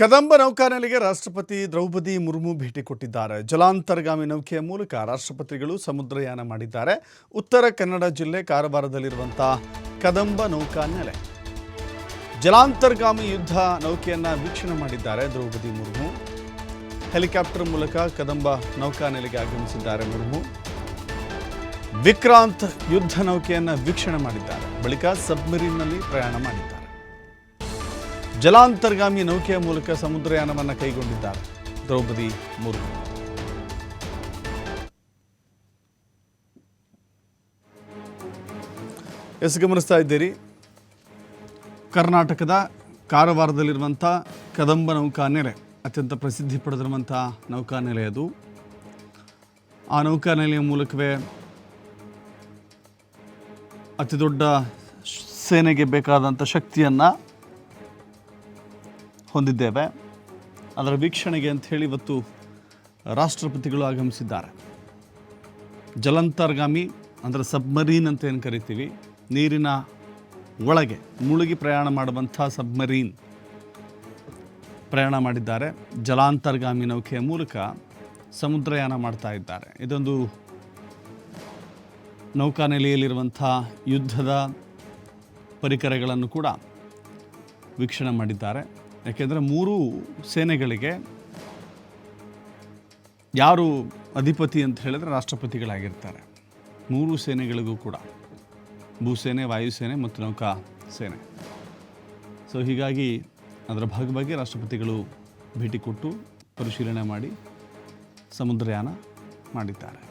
ಕದಂಬ ನೌಕಾನೆಲೆಗೆ ರಾಷ್ಟ್ರಪತಿ ದ್ರೌಪದಿ ಮುರ್ಮು ಭೇಟಿ ಕೊಟ್ಟಿದ್ದಾರೆ. ಜಲಾಂತರ್ಗಾಮಿ ನೌಕೆಯ ಮೂಲಕ ರಾಷ್ಟ್ರಪತಿಗಳು ಸಮುದ್ರಯಾನ ಮಾಡಿದ್ದಾರೆ. ಉತ್ತರ ಕನ್ನಡ ಜಿಲ್ಲೆ ಕಾರವಾರದಲ್ಲಿರುವಂಥ ಕದಂಬ ನೌಕಾನೆಲೆ. ಜಲಾಂತರ್ಗಾಮಿ ಯುದ್ಧ ನೌಕೆಯನ್ನ ವೀಕ್ಷಣೆ ಮಾಡಿದ್ದಾರೆ ದ್ರೌಪದಿ ಮುರ್ಮು. ಹೆಲಿಕಾಪ್ಟರ್ ಮೂಲಕ ಕದಂಬ ನೌಕಾನೆಲೆಗೆ ಆಗಮಿಸಿದ್ದಾರೆ ಮುರ್ಮು. ವಿಕ್ರಾಂತ್ ಯುದ್ಧ ನೌಕೆಯನ್ನ ವೀಕ್ಷಣೆ ಮಾಡಿದ್ದಾರೆ. ಬಳಿಕ ಸಬ್ಮರೀನ್ನಲ್ಲಿ ಪ್ರಯಾಣ ಮಾಡಿದ್ದಾರೆ. ಜಲಾಂತರ್ಗಾಮಿ ನೌಕೆಯ ಮೂಲಕ ಸಮುದ್ರಯಾನವನ್ನು ಕೈಗೊಂಡಿದ್ದಾರೆ. ದ್ರೌಪದಿ ಮುರ್ಮು. ಎಸ್ ಗಮನಿಸ್ತಾ ಇದ್ದೀರಿ. ಕರ್ನಾಟಕದ ಕಾರವಾರದಲ್ಲಿರುವಂಥ ಕದಂಬ ನೌಕಾನೆಲೆ, ಅತ್ಯಂತ ಪ್ರಸಿದ್ಧಿ ಪಡೆದಿರುವಂಥ ನೌಕಾನೆಲೆ ಅದು. ಆ ನೌಕಾನೆಲೆಯ ಮೂಲಕವೇ ಅತಿ ದೊಡ್ಡ ಸೇನೆಗೆ ಬೇಕಾದಂಥ ಶಕ್ತಿಯನ್ನು ಹೊಂದಿದ್ದೇವೆ. ಅದರ ವೀಕ್ಷಣೆಗೆ ಅಂತ ಹೇಳಿ ಇವತ್ತು ರಾಷ್ಟ್ರಪತಿಗಳು ಆಗಮಿಸಿದ್ದಾರೆ. ಜಲಂತರ್ಗಾಮಿ ಅಂದರೆ ಸಬ್ಮರೀನ್ ಅಂತ ಏನು ಕರಿತೀವಿ? ನೀರಿನ ಒಳಗೆ ಮುಳುಗಿ ಪ್ರಯಾಣ ಮಾಡುವಂಥ ಸಬ್ಮರೀನ್ ಪ್ರಯಾಣ ಮಾಡಿದ್ದಾರೆ. ಜಲಾಂತರ್ಗಾಮಿ ನೌಕೆಯ ಮೂಲಕ ಸಮುದ್ರಯಾನ ಮಾಡ್ತಾ ಇದ್ದಾರೆ. ಇದೊಂದು ನೌಕಾನೆಲೆಯಲ್ಲಿರುವಂಥ ಯುದ್ಧದ ಪರಿಕರಗಳನ್ನು ಕೂಡ ವೀಕ್ಷಣೆ ಮಾಡಿದ್ದಾರೆ. ಯಾಕೆಂದರೆ ಮೂರು ಸೇನೆಗಳಿಗೆ ಯಾರು ಅಧಿಪತಿ ಅಂತ ಹೇಳಿದ್ರೆ ರಾಷ್ಟ್ರಪತಿಗಳಾಗಿರ್ತಾರೆ. ಮೂರು ಸೇನೆಗಳಿಗೂ ಕೂಡ. ಭೂಸೇನೆ, ವಾಯುಸೇನೆ ಮತ್ತು ನೌಕಾ ಸೇನೆ. ಸೊ ಹೀಗಾಗಿ ಅದರ ಭಾಗವಾಗಿ ರಾಷ್ಟ್ರಪತಿಗಳು ಭೇಟಿ ಕೊಟ್ಟು ಪರಿಶೀಲನೆ ಮಾಡಿ ಸಮುದ್ರಯಾನ ಮಾಡಿದ್ದಾರೆ.